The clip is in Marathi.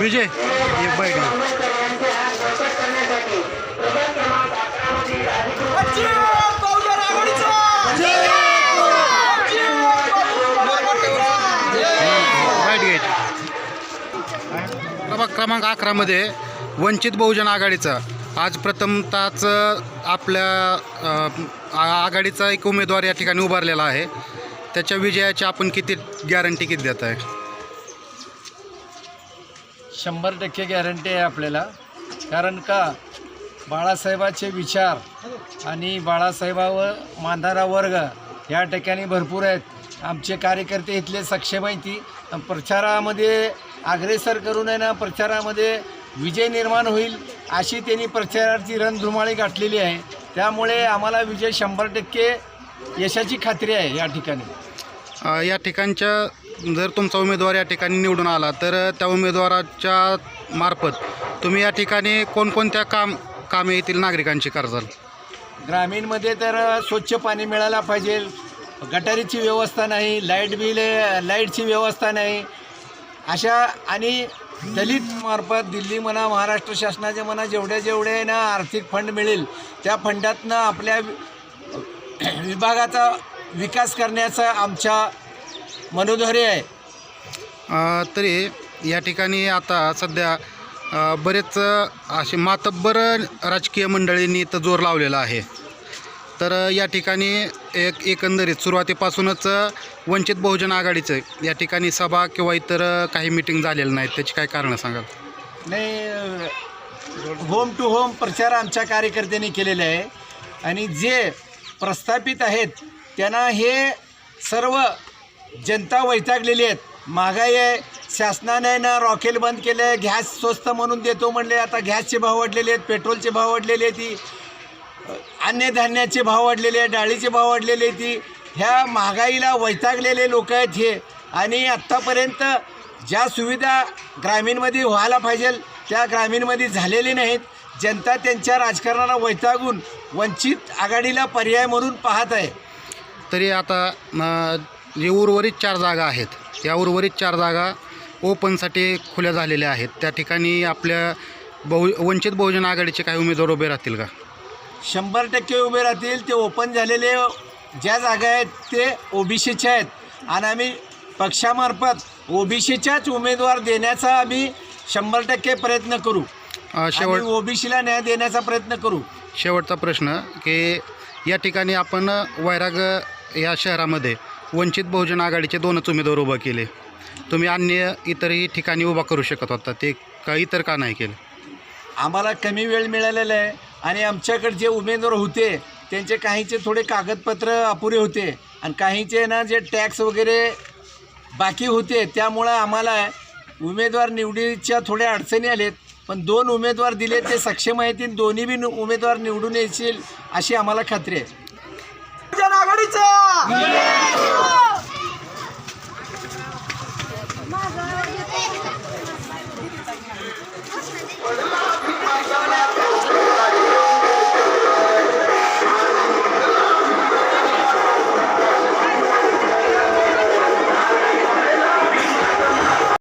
विजय एक बाईक बाईट घ्यायची. प्रभाग क्रमांक अकरामध्ये वंचित बहुजन आघाडीचा. आज प्रथमताच आपल्या आ- आघाडीचा एक उमेदवार या ठिकाणी उभारलेला आहे. त्याच्या विजयाची आपण किती गॅरंटी किती देत आहे शंभर टक्के गॅरंटी आहे आपल्याला. कारण का बाळासाहेबाचे विचार आणि बाळासाहेबावर मानणारा वर्ग या ठिकाणी भरपूर आहेत. आमचे कार्यकर्ते इथले सक्षम माहिती ती. प्रचारामध्ये अग्रेसर करून आहे ना प्रचारामध्ये विजय निर्माण होईल अशी त्यांनी प्रचाराची रणधुमाळी गाठलेली आहे. त्यामुळे आम्हाला विजय शंभर टक्के यशाची खात्री आहे या ठिकाणी. या ठिकाणच्या जर तुमचा उमेदवार या ठिकाणी निवडून आला तर त्या उमेदवाराच्या मार्फत तुम्ही या ठिकाणी कोणकोणत्या काम कामे येथील नागरिकांची करजाल ग्रामीणमध्ये तर स्वच्छ पाणी मिळायला पाहिजे. गटारीची व्यवस्था नाही लाइट बिल लाईटची व्यवस्था नाही. अशा आणि दलित मार्फत दिल्ली म्हणा महाराष्ट्र शासनाचे म्हणा जेवढे जेवढे ना आर्थिक फंड मिळेल त्या फंडातनं आपल्या विभागाचा विकास करण्याचा आमच्या मनोधैर्य आहे. अ, तरी या ठिकाणी आता सध्या अ, बरेच असे मातब्बर राजकीय मंडळींनी इथं जोर लावलेला आहे. तर या ठिकाणी एक एकंदरीत सुरुवातीपासूनच वंचित बहुजन आघाडीचं या ठिकाणी सभा किंवा इतर काही मिटिंग झालेलं नाहीत. त्याची काय कारणं सांगाल? नाही होम टू होम प्रचार आमच्या कार्यकर्त्यांनी केलेला आहे. आणि जे प्रस्थापित आहेत त्यांना हे सर्व जनता वैतागलेली आहेत. महागाई आहे शासनाने ना रॉकेल बंद केलं आहे गॅस स्वस्त म्हणून देतो म्हणले आता गॅसचे भाव वाढलेले आहेत पेट्रोलचे भाव वाढलेले आहेत ती अन्नधान्याचे भाव वाढलेले आहेत डाळीचे भाव वाढलेले आहेत ती ह्या महागाईला वैतागलेले लोक आहेत हे. आणि आत्तापर्यंत ज्या सुविधा ग्रामीणमध्ये व्हायला पाहिजे त्या ग्रामीणमध्ये झालेली नाहीत. जनता त्यांच्या राजकारणाला वैतागून वंचित आघाडीला पर्याय म्हणून पाहत आहे. तरी आता जे उर्वरित चार जागा आहेत या उर्वरित चार जागा ओपनसाठी खुल्या झालेल्या आहेत. त्या ठिकाणी आपल्या बहु वंचित बहुजन आघाडीचे काही उमेदवार उभे राहतील का? शंभर टक्के उभे राहतील. ते ओपन झालेले ज्या जागा आहेत ते ओबीसीचे आहेत. आणि आम्ही पक्षामार्फत ओबीसीच्याच उमेदवार देण्याचा आम्ही शंभर टक्के प्रयत्न करू. शेवट ओबीसीला न्याय देण्याचा प्रयत्न करू. शेवटचा प्रश्न की या ठिकाणी आपण वैराग या शहरामध्ये वंचित बहुजन आघाडीचे दोनच उमेदवार उभं केले. तुम्ही अन्य इतरही ठिकाणी उभा करू शकत होता ते का इतर का नाही केलं? आम्हाला कमी वेळ मिळालेला आहे आणि आमच्याकडे जे उमेदवार होते त्यांचे काहीचे थोडे कागदपत्र अपुरे होते आणि काहीचे ना जे टॅक्स वगैरे बाकी होते त्यामुळं आम्हाला उमेदवार निवडीच्या थोड्या अडचणी आलेत. पण दोन उमेदवार दिले ते सक्षम आहेत आणि दोन्ही बी नु- उमेदवार निवडून येतील अशी आम्हाला खात्री आहे. आघाडीचा!